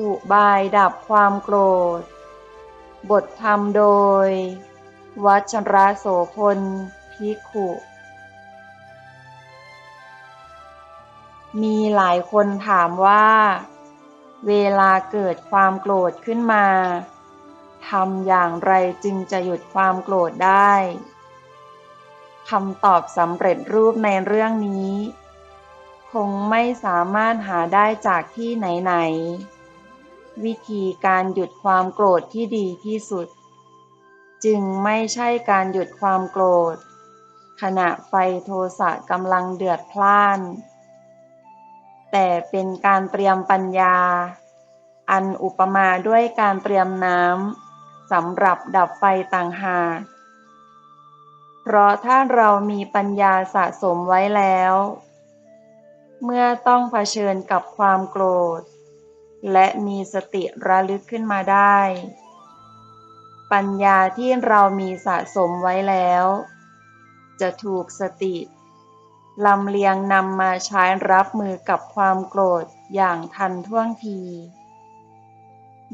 อุบายดับความโกรธ บทธรรมโดย วัชระโสพลภิขุ มีหลายคนถามว่า เวลาเกิดความโกรธขึ้นมาทำอย่างไรจึงจะหยุดความโกรธได้คำตอบสำเร็จรูปในเรื่องนี้ คงไม่สามารถหาได้จากที่ไหนๆ วิธีการหยุดความโกรธที่ดีที่สุด จึงไม่ใช่การหยุดความโกรธ ขณะไฟโทสะกำลังเดือดพล่าน แต่เป็นการเตรียมปัญญา อันอุปมาด้วยการเตรียมน้ำสำหรับดับไฟต่างหากเพราะถ้าเรามีปัญญาสะสมไว้แล้ว เมื่อต้องเผชิญกับความโกรธ และมีสติระลึกขึ้นมาได้ ปัญญาที่เรามีสะสมไว้แล้ว จะถูกสติลำเลียงนำมาใช้รับมือกับความโกรธอย่างทันท่วงที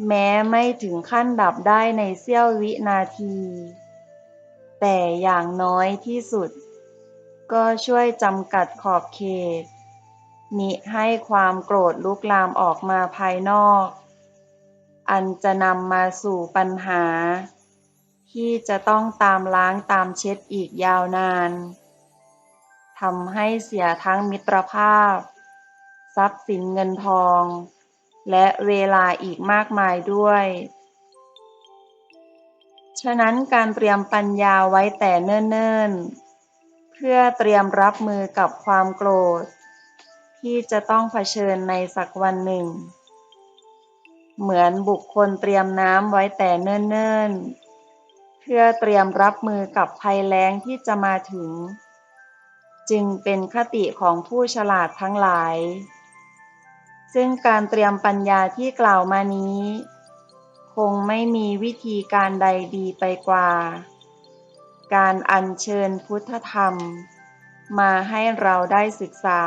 แม้ไม่ถึงขั้นดับได้ในเสี้ยววินาที แต่อย่างน้อยที่สุด ก็ช่วยจำกัดขอบเขต มิให้ความโกรธลุกลามออกมาภายนอก อันจะนำมาสู่ปัญหา ที่จะต้องตามล้างตามเช็ดอีกยาวนานทำให้เสียทั้งมิตรภาพ ทรัพย์สินเงินทอง และเวลาอีกมากมายด้วย ฉะนั้นการเตรียมปัญญาไว้แต่เนิ่นๆ เพื่อเตรียมรับมือกับความโกรธ ที่จะต้องเผชิญในสักวันหนึ่ง เหมือนบุคคลเตรียมน้ำไว้แต่เนิ่นๆ เพื่อเตรียมรับมือกับภัยแล้งที่จะมาถึง จึงเป็นคติของผู้ฉลาดทั้งหลาย ซึ่งการเตรียมปัญญาที่กล่าวมานี้ คงไม่มีวิธีการใดดีไปกว่า การอัญเชิญพุทธธรรมมาให้เราได้ศึกษา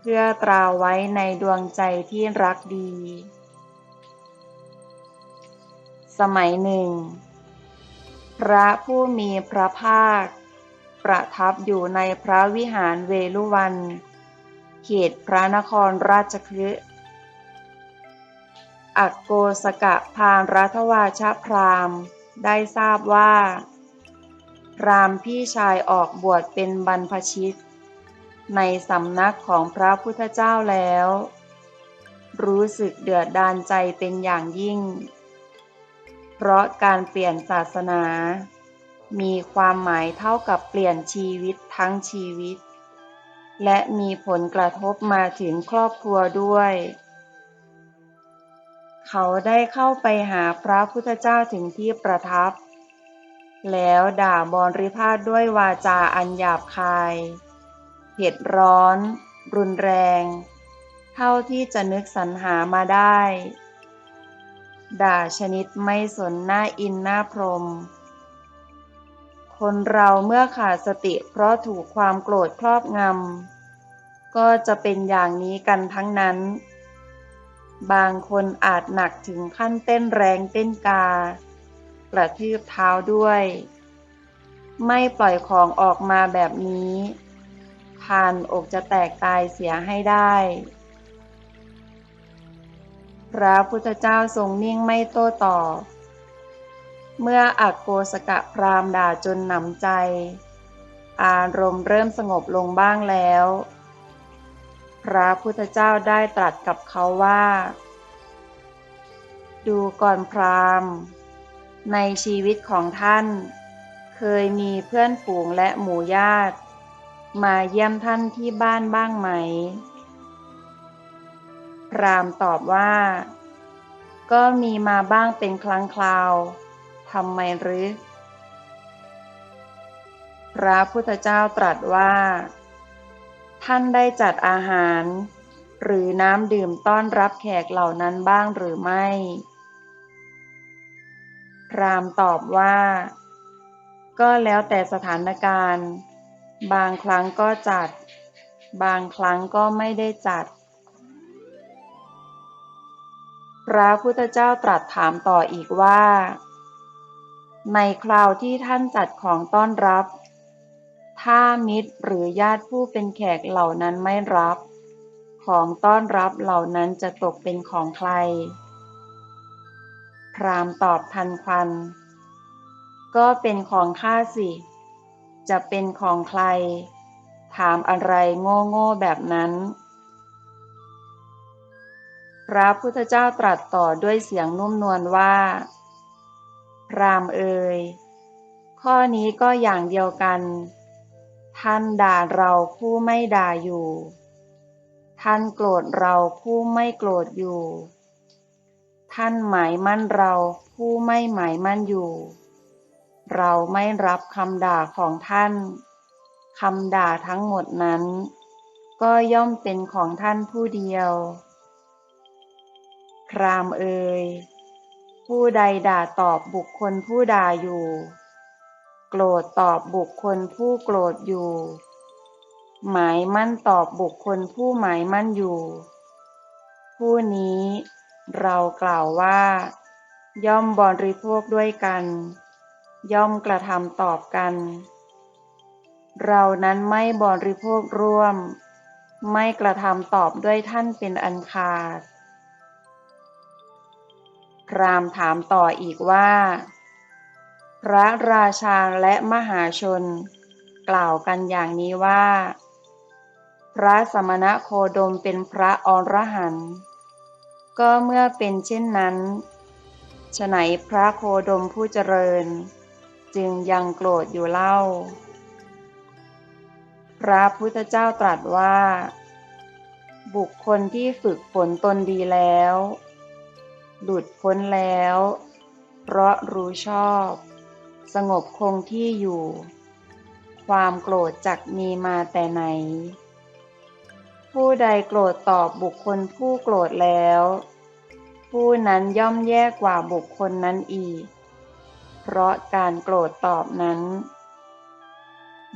เพื่อตราไว้ในดวงใจที่รักดี สมัยหนึ่ง พระผู้มีพระภาค ประทับอยู่ในพระวิหารเวลุวัน เขตพระนครราชคฤห์อักโกสกะพานรัฐวาชพรามได้ทราบว่า พรามพี่ชายออกบวชเป็นบรรพชิต ในสำนักของพระพุทธเจ้าแล้ว รู้สึกเดือดดานใจเป็นอย่างยิ่ง เพราะการเปลี่ยนศาสนา มีความหมายเท่ากับเปลี่ยนชีวิตทั้งชีวิต และมีผลกระทบมาถึงครอบครัวด้วย เขาได้เข้าไปหาพระพุทธเจ้าถึงที่ประทับ แล้วด่าบริพาทด้วยวาจาอันหยาบคาย เผ็ดร้อน รุนแรง เท่าที่จะนึกสรรหามาได้ ด่าชนิดไม่สนหน้าอินหน้าพรม คนเราเมื่อขาดสติเพราะถูกความโกรธครอบงำ ก็จะเป็นอย่างนี้กันทั้งนั้น บางคนอาจหนักถึงขั้นเต้นแรงเต้นกากระทืบเท้าด้วย ไม่ปล่อยของออกมาแบบนี้ ผ่านอกจะแตกตายเสียให้ได้ พระพุทธเจ้าทรงนิ่งไม่โต้ตอบ เมื่ออักโกสกะพรามด่าจนหนำใจ อารมณ์เริ่มสงบลงบ้างแล้ว พระพุทธเจ้าได้ตรัสกับเขาว่า ดูก่อนพรามในชีวิตของท่าน เคยมีเพื่อนฝูงและหมู่ญาติ มาเยี่ยมท่านที่บ้านบ้างไหม พรามตอบว่า ก็มีมาบ้างเป็นครั้งคราวทำไมหรือ พระพุทธเจ้าตรัสว่า ท่านได้จัดอาหาร หรือน้ำดื่มต้อนรับแขกเหล่านั้นบ้างหรือไม่ พรามตอบว่า ก็แล้วแต่สถานการณ์ บางครั้งก็จัด บางครั้งก็ไม่ได้จัด พระพุทธเจ้าตรัสถามต่ออีกว่า ในคราวที่ท่านจัดของต้อนรับ ถ้ามิตรหรือญาติผู้เป็นแขกเหล่านั้นไม่รับ ของต้อนรับเหล่านั้นจะตกเป็นของใคร พรามตอบทันควัน ก็เป็นของข้าสิ จะเป็นของใคร ถามอะไรโง่โง่แบบนั้น พระพุทธเจ้าตรัสต่อด้วยเสียงนุ่มนวลว่า พรามเอ่ยข้อนี้ก็อย่างเดียวกัน ท่านด่าเราผู้ไม่ด่าอยู่ ท่านโกรธเราผู้ไม่โกรธอยู่ ท่านหมายมั่นเราผู้ไม่หมายมั่นอยู่ เราไม่รับคำด่าของท่านคำด่าทั้งหมดนั้น ก็ย่อมเป็นของท่านผู้เดียวพรามเอ่ยผู้ใดด่าตอบบุคคลผู้ด่าอยู่ โกรธตอบบุคคลผู้โกรธอยู่ หมายมั่นตอบบุคคลผู้หมายมั่นอยู่ ผู้นี้เรากล่าวว่า ย่อมบริโภคด้วยกัน ย่อมกระทำตอบกัน เรานั้นไม่บริโภคร่วม ไม่กระทำตอบด้วยท่านเป็นอันขาด พรามถามต่ออีกว่า พระราชาและมหาชน กล่าวกันอย่างนี้ว่า พระสมณะโคดมเป็นพระอรหันต์ก็เมื่อเป็นเช่นนั้นฉไหนพระโคดมผู้เจริญ จึงยังโกรธอยู่เล่า พระพุทธเจ้าตรัสว่า บุคคลที่ฝึกฝนตนดีแล้ว หลุดพ้นแล้ว เพราะรู้ชอบ สงบคงที่อยู่ ความโกรธจักมีมาแต่ไหน ผู้ใดโกรธตอบบุคคลผู้โกรธแล้ว ผู้นั้นย่อมแย่กว่าบุคคลนั้นอีก เพราะการโกรธตอบนั้น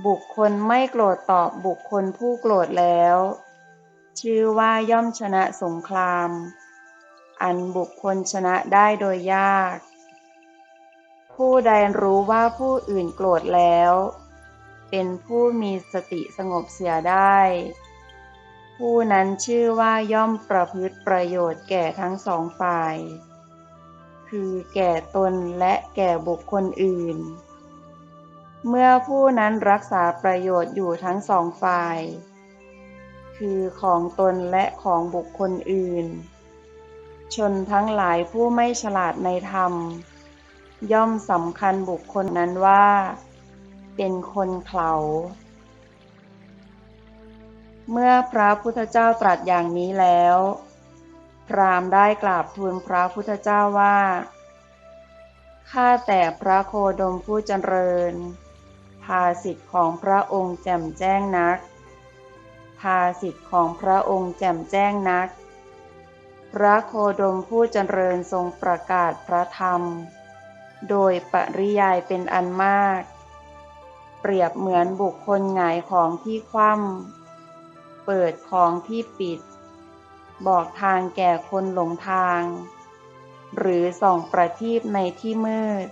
บุคคลไม่โกรธตอบบุคคลผู้โกรธแล้ว ชื่อว่าย่อมชนะสงคราม อันบุคคลชนะได้โดยยาก ผู้ใดรู้ว่าผู้อื่นโกรธแล้ว เป็นผู้มีสติสงบเสียได้ ผู้นั้นชื่อว่าย่อมประพฤติประโยชน์แก่ทั้งสองฝ่าย คือแก่ตนและแก่บุคคลอื่น เมื่อผู้นั้นรักษาประโยชน์อยู่ทั้งสองฝ่าย คือของตนและของบุคคลอื่น ชนทั้งหลายผู้ไม่ฉลาดในธรรม ย่อมสำคัญบุคคลนั้นว่า เป็นคนเขาเมื่อพระพุทธเจ้าตรัสอย่างนี้แล้ว พรามได้กราบทูลพระพุทธเจ้าว่า ข้าแต่พระโคดมผู้เจริญ ภาสิทธิ์ของพระองค์แจ่มแจ้งนัก ภาสิทธิ์ของพระองค์แจ่มแจ้งนัก พระโคดมผู้เจริญทรงประกาศพระธรรม โดยปริยายเป็นอันมาก เปรียบเหมือนบุคคลหงายของที่คว่ำเปิดของที่ปิด บอกทางแก่คนหลงทาง หรือส่องประทีปในที่มืด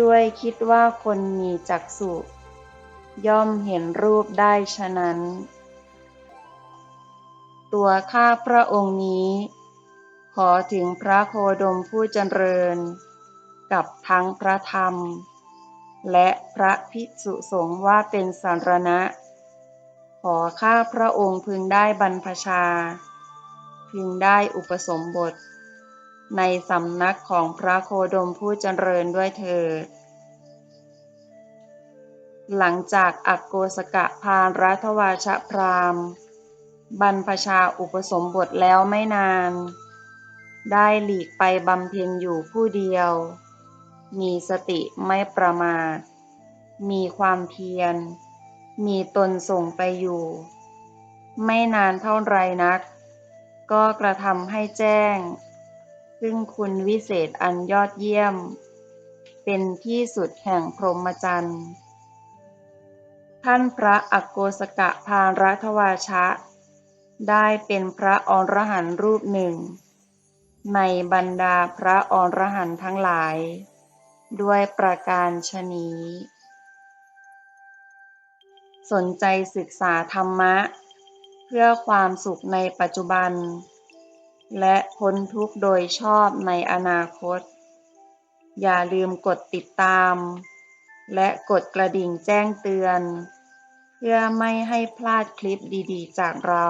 ด้วยคิดว่าคนมีจักษุย่อมเห็นรูปได้ฉะนั้น ตัวข้าพระองค์นี้ ขอถึงพระโคดมผู้เจริญ กับทั้งพระธรรม และพระภิกษุสงฆ์ว่าเป็นสารณะ ขอข้าพระองค์พึงได้บรรพชา พึงได้อุปสมบท ในสำนักของพระโคดมผู้เจริญด้วยเถิดหลังจากอักโกสกะพานรัฐวาชพรามบรรพชาอุปสมบทแล้วไม่นาน ได้หลีกไปบำเพ็ญอยู่ผู้เดียว มีสติไม่ประมาท มีความเพียร มีตนส่งไปอยู่ ไม่นานเท่าไรนัก ก็กระทำให้แจ้ง ซึ่งคุณวิเศษอันยอดเยี่ยม เป็นที่สุดแห่งพรหมจรรย์ ท่านพระอักโกสกะพานรัฐวาชะ ได้เป็นพระอรหันต์รูปหนึ่ง ในบรรดาพระอรหันต์ทั้งหลาย ด้วยประการฉนี้ สนใจศึกษาธรรมะ พื่อความสุขในปัจจุบัน และพ้นทุกข์โดยชอบในอนาคต อย่าลืมกดติดตาม และกดกระดิ่งแจ้งเตือน เพื่อไม่ให้พลาดคลิปดีๆ จากเรา